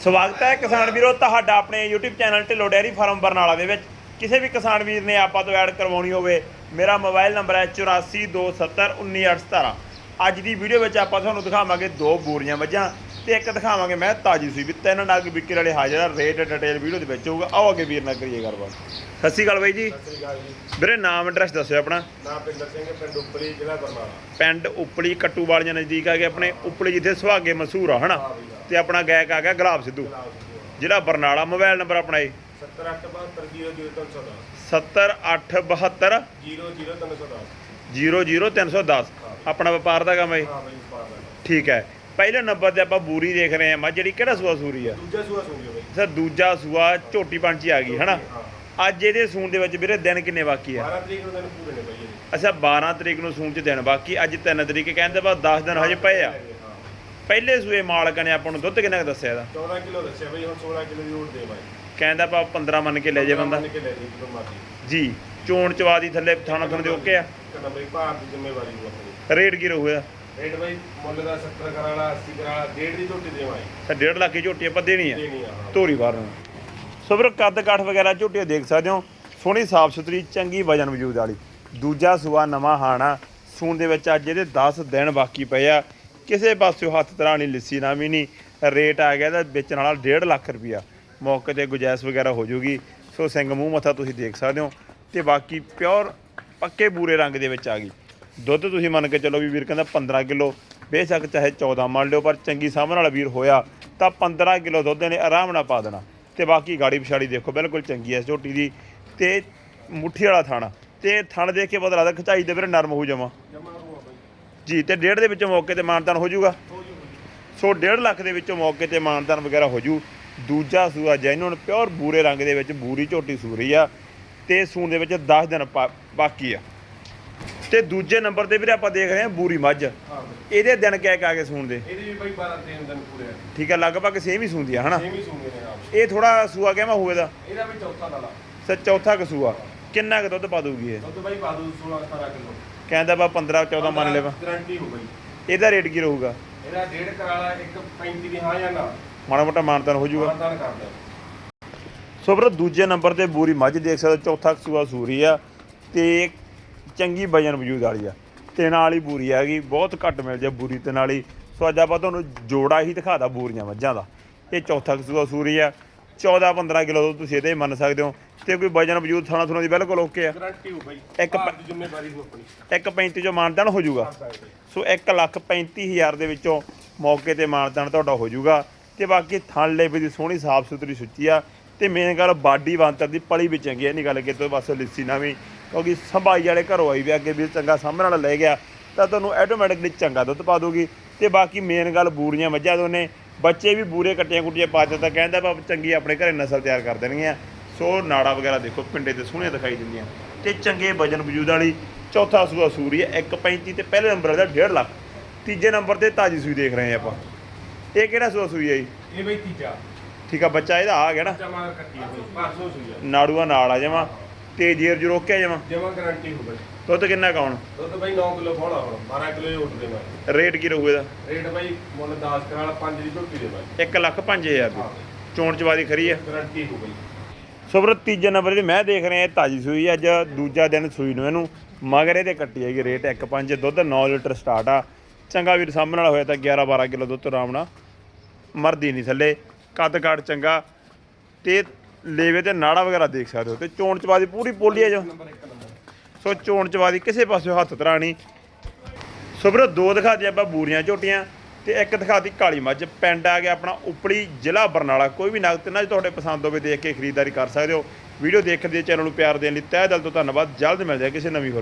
ਸਵਾਗਤ ਹੈ ਕਿਸਾਨ ਵੀਰੋ ਤੁਹਾਡਾ ਆਪਣੇ YouTube channel Dhillon dairy farm Barnala ਦੇ ਵਿੱਚ। ਕਿਸੇ ਵੀ ਕਿਸਾਨ ਵੀਰ ਨੇ ਆਪਾਂ ਤੋਂ ਐਡ ਕਰਵਾਉਣੀ ਹੋਵੇ ਮੇਰਾ ਮੋਬਾਈਲ ਨੰਬਰ ਹੈ 8427191817 ਅੱਜ ਦੀ ਵੀਡੀਓ ਵਿੱਚ ਆਪਾਂ ਤੁਹਾਨੂੰ ਦਿਖਾਵਾਂਗੇ ਦੋ ਬੂਰੀਆਂ ਮੱਝਾਂ ਤੇ ਇੱਕ ਦਿਖਾਵਾਂਗੇ ਮੈਂ ਤਾਜੀ ਸੀ ਵੀ ਤਿੰਨ ਨਗ ਵਿਕਰੀ ਵਾਲੇ ਹਾਜ਼ਰ ਆ ਰੇਟ ਡਿਟੇਲ ਵੀਡੀਓ ਦੇ ਵਿੱਚ ਹੋਊਗਾ। ਆਓ ਅੱਗੇ ਵੀਰ ਨਾਲ ਕਰੀਏ ਗੱਲਬਾਤ। ਸਤਿ ਸ਼੍ਰੀ ਅਕਾਲ ਬਾਈ ਜੀ। ਸਤਿ ਸ੍ਰੀ ਅਕਾਲ ਜੀ। ਵੀਰੇ ਨਾਮ ਐਡਰੈਸ ਦੱਸਿਓ ਆਪਣਾ। ਨਾਮ ਪਿੰਦਰ ਸਿੰਘ ਪਿੰਡ ਉਪਰੀ ਜ਼ਿਲ੍ਹਾ ਬਰਨਾਲਾ। ਪਿੰਡ ਉਪਲੀ ਕੱਟੂ ਵਾਲੀਆਂ ਨਜ਼ਦੀਕ ਆ ਗਏ ਆਪਣੇ। ਉਪਲੀ ਜਿੱਥੇ ਸੁਹਾਗੇ ਮਸ਼ਹੂਰ ਆ ਹਨਾ? ਤੇ ਆਪਣਾ ਗਾਇਕ ਆ ਗਿਆ ਗੁਲਾਬ ਸਿੱਧੂ ਜ਼ਿਲ੍ਹਾ ਬਰਨਾਲਾ ਮੋਬਾਈਲ ਨੰਬਰ ਆਪਣਾ ਇਹ 7872000310 70872 00310 00310 ਆਪਣਾ ਵਪਾਰ ਦਾ ਕੰਮ ਹੈ ਹਾਂ ਠੀਕ ਹੈ। ਪਹਿਲੇ ਨੰਬਰ ਤੇ ਆਪਾਂ ਬੂਰੀ ਦੇਖ ਰਹੇ ਹਾਂ। ਮੱਝ ਜਿਹੜੀ ਕਿਹੜਾ ਸੂਆ ਸੂਰੀ ਆ? ਦੂਜਾ ਸੂਆ ਲਿਓ ਬਈ। ਸਰ ਦੂਜਾ ਸੂਆ ਝੋਟੀ ਪੰਚੀ ਆ ਗਈ ਹਨਾ? ਹਾਂ। ਅੱਜ ਇਹਦੇ ਸੂਣ ਦੇ ਵਿੱਚ ਵੀਰੇ ਦਿਨ ਕਿੰਨੇ ਬਾਕੀ ਆ? 12 ਤਰੀਕ ਨੂੰ ਦਿਨ ਪੂਰੇ ਨੇ ਬਈ ਅੱਛਾ 12 ਤਰੀਕ ਨੂੰ ਸੂਣ ਚ ਦਿਨ ਬਾਕੀ। ਅੱਜ 3 ਤਰੀਕ ਕਹਿੰਦੇ ਬਾਅਦ 10 ਦਿਨ ਹਜੇ ਪਏ ਆ। ਹਾਂ ਪਹਿਲੇ ਸੂਏ ਮਾਲਕ ਨੇ ਆਪਾਂ ਨੂੰ ਦੁੱਧ ਕਿੰਨਾ ਕੁ ਦੱਸਿਆ ਇਹਦਾ? 14 ਕਿਲੋ ਦੱਸਿਆ ਬਈ ਹੁਣ 16 ਕਿਲੋ ਦੀ ਦੇ ਬਾਈ। ਕਹਿੰਦਾ ਆਪਾਂ 15 ਮੰਨ ਕੇ ਲੈ ਜੇ ਬੰਦਾ। ਮੰਨ ਕੇ ਲੈ ਜੀ ਚੋਣ ਚਵਾਦੀ ਥੱਲੇ ਥਾਣਾ ਥਣ ਦੇ ਓਕੇ ਆ? ਕਹਿੰਦਾ ਬਈ ਭਾਰ ਦੀ ਜ਼ਿੰਮੇਵਾਰੀ ਨੂੰ ਆਪਣੀ। ਰੇਟ ਕੀ ਰਹੂਗਾ ਰੇਟ ਬਈ ਮੁੱਲ ਦਾ 70 ਕਰਾ ਵਾਲਾ 80 ਕਰਾ ਵਾਲਾ ਡੇਢ ਦੀ ਝੋਟੀ ਦੇਵਾਂਗੇ। ਤਾਂ 1.5 ਲੱਖ ਦੀ ਝੋਟੀ ਆਪਾਂ ਦੇਣੀ ਆ? ਦੇਣੀ ਆ ਹਾਂ। ਧੋਰੀ ਬਾਹਰ ਨੂੰ। ਸੋ ਵੀਰੋ ਕੱਦ ਕਾਠ ਵਗੈਰਾ ਝੋਟੀਆਂ ਦੇਖ ਸਕਦੇ ਹੋ। ਸੋਹਣੀ ਸਾਫ਼ ਸੁਥਰੀ ਚੰਗੀ ਵਜਨ ਵਜੂਦ ਵਾਲੀ। ਦੂਜਾ ਸੂਆ ਨਵਾਂ ਹਾਣਾ। ਸੂਣ ਦੇ ਵਿੱਚ ਅੱਜ ਇਹਦੇ 10 ਦਿਨ ਬਾਕੀ ਪਏ ਆ। ਕਿਸੇ ਪਾਸਿਓਂ ਹੱਥ ਤਰ੍ਹਾਂ ਨਹੀਂ, ਲਿੱਸੀ ਨਾ ਵੀ ਨਹੀਂ। ਰੇਟ ਆ ਗਿਆ ਇਹਦਾ ਵੇਚਣ ਵਾਲਾ 1.5 ਲੱਖ ਰੁਪਿਆ ਮੌਕੇ ਤੇ ਗੁਜੈਸ ਵਗੈਰਾ ਹੋ ਜੂਗੀ। ਸੋ ਸਿੰਘ ਮੂੰਹ ਮੱਥਾ ਤੁਸੀਂ ਦੇਖ ਸਕਦੇ ਹੋ। ਤੇ ਬਾਕੀ ਪਿਓਰ ਪੱਕੇ ਬੂਰੇ ਰੰਗ ਦੇ ਵਿੱਚ ਆ ਗਈ। ਦੁੱਧ ਤੁਸੀਂ ਮੰਨ ਕੇ ਚੱਲੋ ਵੀ ਵੀਰ ਕਹਿੰਦਾ 15 ਕਿਲੋ। ਬੇਸ਼ੱਕ ਚਾਹੇ 14 ਮੰਨ ਲਿਓ, ਪਰ ਚੰਗੀ ਸਾਹਮਣ ਵਾਲਾ ਵੀਰ ਹੋਇਆ, ਤਾਂ 15 ਕਿਲੋ ਦੁੱਧ ਨੇ ਆਰਾਮ ਨਾਲ ਪਾ ਦੇਣਾ। ਤੇ ਬਾਕੀ ਗਾੜੀ ਪਿਛਾੜੀ ਦੇਖੋ, ਬਿਲਕੁਲ ਚੰਗੀ ਐ ਝੋਟੀ ਦੀ। ਤੇ ਮੁੱਠੀ ਵਾਲਾ ਥਾਣਾ। ਤੇ ਥਣ ਦੇਖ ਕੇ ਪਤਾ ਲੱਗਦਾ ਖਚਾਈ ਦੇ ਵੀਰੇ ਨਰਮ ਹੋ ਜਾਵਾਂ ਜੀ ਤੇ ਡੇਢ ਦੇ ਵਿੱਚੋਂ ਮੌਕੇ ਤੇ ਮਾਨਤਾਨ ਹੋ ਜਾਊਗਾ। ਸੋ 1.5 ਲੱਖ ਦੇ ਵਿੱਚੋਂ ਮੌਕੇ ਤੇ ਮਾਨਤਾਨ ਵਗੈਰਾ ਹੋ ਜੂ। ਦੂਜਾ ਸੂਆ ਜੈਨੂਨ ਪਿਓਰ ਬੂਰੇ ਰੰਗ ਦੇ ਵਿੱਚ ਬੂਰੀ ਝੋਟੀ ਸੂਰੀ ਆ ਤੇ ਸੂਣ ਦੇ ਵਿੱਚ 10 ਦਿਨ ਬਾਕੀ ਆ। ਤੇ ਦੂਜੇ ਨੰਬਰ ਤੇ ਵੀਰੇ ਆਪਾਂ ਦੇਖ ਰਹੇ ਹਾਂ ਬੂਰੀ ਮੱਝ। ਇਹਦੇ ਦਿਨ ਕਹਿ ਕੇ ਆ ਕੇ ਸੂਣ ਦੇ। ਇਹਦੇ ਵੀ ਬਈ 12 13 ਦਿਨ ਪੂਰੇ ਆ। ਠੀਕ ਹੈ ਲਗਭਗ ਸੇਮ ਹੀ ਸੂੰਦੀ ਆ ਹਨਾ? ਸੇਮ ਹੀ ਸੁਣਦੇ ਨੇ ਆਪ। ਇਹ ਥੋੜਾ ਸੂਆ ਕਿਵੇਂ ਹੋਵੇ ਦਾ ਇਹਦਾ ਵੀ ਚੌਥਾ ਲਾਲਾ। ਸਰ ਚੌਥਾ ਕਸੂਆ ਕਿੰਨਾ ਕੁ ਦੁੱਧ ਪਾ ਦੂਗੀ ਇਹ? ਦੁੱਧ ਬਾਈ ਪਾ ਦੂ 16 17 ਕਿਲੋ। ਕਹਿੰਦਾ ਬਾ 15 14 ਮੰਨ ਲੈਵਾ। ਗਾਰੰਟੀ ਹੋ ਗਈ ਇਹਦਾ ਰੇਟ ਕੀ ਰਹੂਗਾ? ਇਹਦਾ ਡੇਢ ਕਰਾਲਾ ਇੱਕ 35 ਦੀ ਹਾਂ ਜਾਂ ਨਾ। ਮਾੜਾ ਮੋਟਾ ਮਾਨਤਾਨ ਹੋ ਜਾਊਗਾ ਮਾਨਦਾਨ ਕਰ ਦਿਓ। ਸੋ ਵੀਰੋ ਦੂਜੇ ਨੰਬਰ ਤੇ ਬੂਰੀ ਮੱਝ ਦੇਖ ਸਕਦੇ ਚੌਥਾ ਸੂਆ ਸੂਰੀ ਆ ਤੇ ਚੰਗੀ ਵਜਨ ਵਜੂਦ ਵਾਲੀ ਆ। ਤੇ ਨਾਲ ਹੀ ਬੂਰੀ ਹੈਗੀ ਬਹੁਤ ਘੱਟ ਮਿਲ ਜਾ ਬੂਰੀ ਤੇ ਨਾਲ ਹੀ। ਸੋ ਅੱਜ ਆਪਾਂ ਤੁਹਾਨੂੰ ਜੋੜਾ ਹੀ ਦਿਖਾਦਾ ਬੂਰੀਆਂ ਮੱਝਾਂ ਦਾ। ਇਹ ਚੌਥਾ ਸੂਆ ਸੂਰੀ ਆ। 14 15 ਕਿਲੋ ਦੁੱਧ ਤੁਸੀਂ ਇਹਦੇ ਮੰਨ ਸਕਦੇ ਹੋ। ਤੇ ਕੋਈ ਵਜਨ ਵਜੂਦ ਥਾਣਾ ਥੁਣਾ ਦੀ ਬਿਲਕੁਲ ਓਕੇ ਆ। ਗਾਰੰਟੀ ਹੋ ਬਈ। ਇੱਕ ਭਾਰ ਪ- ਦੀ ਜ਼ਿੰਮੇਵਾਰੀ ਹੋ ਆਪਣੀ। ਇੱਕ 35 ਜੋ ਮਾਨਤਾਨ ਹੋ ਜਾਊਗਾ। ਸੋ 1 ਲੱਖ 35 ਹਜ਼ਾਰ ਦੇ ਵਿੱਚੋਂ ਮੌਕੇ ਤੇ ਮਾਨਤਾਨ ਤੁਹਾਡਾ ਹੋ ਜਾਊਗਾ। ਤੇ ਬਾਕੀ ਥਣ ਲੇਵੇ ਦੀ ਸੋਹਣੀ ਸਾਫ਼ ਸੁਥਰੀ ਸੁੱਚੀ ਆ। ਤੇ ਮੇਨ ਗੱਲ ਬਾਡੀ ਬਾਂਤਰ ਦੀ ਪਲੀ ਵੀ ਚੰਗੀ ਹੈ ਨਹੀਂ ਗੱਲ ਕਿ ਤੋਂ ਬਸ ਲਿੱਸੀ ਨਾ ਵੀ ਕਿਉਂਕਿ ਸੰਭਾਈ ਵਾਲੇ ਘਰੋਂ ਆਈ ਵੀ ਅੱਗੇ ਵੀ ਚੰਗਾ ਸਾਹਮਣੇ ਵਾਲਾ ਲੈ ਗਿਆ ਤਾਂ ਤੁਹਾਨੂੰ ਆਟੋਮੈਟਿਕਲੀ ਚੰਗਾ ਦੁੱਧ ਪਾ ਦੂਗੀ ਤੇ ਬਾਕੀ ਮੇਨ ਗੱਲ ਬੂਰੀਆਂ ਮੱਝਾਂ ਦੋਨੇ। ਬੱਚੇ ਵੀ ਬੂਰੇ ਕੱਟੀਆਂ ਕੁੱਟੀਆਂ ਪਾ ਦਿੱਤਾ ਕਹਿੰਦਾ ਬਾ ਚੰਗੀ ਆਪਣੇ ਘਰੇ ਨਸਲ ਤਿਆਰ ਕਰ ਦੇਣਗੀਆਂ। ਸੋ ਨਾੜਾ ਵਗੈਰਾ ਦੇਖੋ ਪਿੰਡੇ ਤੇ ਸੋਹਣੀਆਂ ਦਿਖਾਈ ਦਿੰਦੀਆਂ। ਤੇ ਚੰਗੇ ਵਜਨ ਵਜੂਦ ਵਾਲੀ ਚੌਥਾ ਸੂਆ ਸੂਰੀ ਹੈ 1.35 ਤੇ ਪਹਿਲੇ ਨੰਬਰ ਦਾ 1.5 ਲੱਖ। ਤੀਜੇ ਨੰਬਰ ਤੇ ਤਾਜੀ ਸੂਈ ਦੇਖ ਰਹੇ ਆਪਾਂ। ਇਹ ਕਿਹੜਾ ਸੂਆ ਸੂਈ ਹੈ ਜੀ? ਇਹ ਬਈ ਤੀਜਾ। ਠੀਕ ਆ ਬੱਚਾ ਇਹਦਾ ਆ ਗਿਆ ਨਾ? ਜਮਾ ਕੱਟੀ ਹੈ ਬਈ ਪਰਸੋਂ ਸੂਈ ਨਾੜੂਆ ਨਾਲ ਆ ਜਾਵਾਂ ਤੇ ਜੇਰ ਜੂ ਰੋਕਿਆ ਜਾਵਾਂ। ਜਮਾ ਗਾਰੰਟੀ ਹੋ ਬਈ ਦੁੱਧ ਕਿੰਨਾ ਕਾਉਣ ਦੁੱਧ ਬਈ 9 ਕਿਲੋ ਬੋਲਾ ਹੁਣ 12 ਕਿਲੋ ਹੀ ਉੱਠ ਦੇ ਮੈਂ ਰੇਟ ਕੀ ਰਹੂ ਇਹਦਾ? ਰੇਟ ਬਈ ਮੁੱਲ 10 ਕਰਾਲਾ 5 ਦੀ ਝੋਟੀ ਦੇ ਬਾਈ। 1 ਲੱਖ 5000 ਰੁਪਏ ਚੋਣ ਚਵਾਦੀ ਖਰੀ ਆ। ਗਾਰੰਟੀ ਹੋ ਬਈ ਸੋ ਵੀਰੋ ਤੀਜੇ ਨੰਬਰ ਤੇ ਮੈਂ ਦੇਖ ਰਿਹਾ ਇਹ ਤਾਜੀ ਸੂਈ ਅੱਜ ਦੂਜਾ ਦਿਨ ਸੂਈ ਨੂੰ ਇਹਨੂੰ ਮਗਰ ਇਹਦੇ ਕੱਟੀ ਹੈਗੀ ਰੇਟ 1.5 ਦੁੱਧ 9 ਲੀਟਰ ਸਟਾਰਟ ਆ। ਚੰਗਾ ਵੀਰ ਸਾਹਮਣੇ ਵਾਲਾ ਹੋਇਆ ਤਾਂ 11 12 ਕਿਲੋ ਦੁੱਧ ਆਰਾਮ ਨਾਲ। ਮਰਦੀ ਨਹੀਂ ਥੱਲੇ। ਕੱਦ ਕਾਠ ਚੰਗਾ। ਤੇ ਲੇਵੇ ਤੇ ਨਾੜਾ ਵਗੈਰਾ ਦੇਖ ਸਕਦੇ ਹੋ ਤੇ ਚੋਣ ਚਵਾਦੀ ਪੂਰੀ ਪੋਲੀ ਆ ਜੋ। Number 1 number. ਸੋ ਚੋਣ ਚਵਾਦੀ ਕਿਸੇ ਪਾਸਿਓਂ ਹੱਥ ਤਰਾਣੀ ਸੋ ਵੀਰੋ ਦੋ ਦਿਖਾ ਦਿਆ ਆਪਾਂ ਬੂਰੀਆਂ ਝੋਟੀਆਂ ਤੇ ਇੱਕ ਦਿਖਾਤੀ ਕਾਲੀ ਮੱਝ। ਪਿੰਡ ਆ ਗਿਆ ਆਪਣਾ ਉਪਲੀ ਜ਼ਿਲ੍ਹਾ ਬਰਨਾਲਾ। ਕੋਈ ਵੀ ਨਗਦ ਨਾ ਤੁਹਾਡੇ ਪਸੰਦ ਹੋਵੇ ਦੇਖ ਕੇ ਖਰੀਦਦਾਰੀ ਕਰ ਸਕਦੇ ਹੋ। ਵੀਡੀਓ ਦੇਖਣ ਦੇ ਚੈਨਲ ਨੂੰ ਪਿਆਰ ਦੇਣ ਲਈ ਤਹਿ ਦਿਲ ਤੋਂ ਧੰਨਵਾਦ। ਜਲਦ ਮਿਲਦੇ ਆ ਕਿਸੇ ਨਵੀਂ ਹੋਰ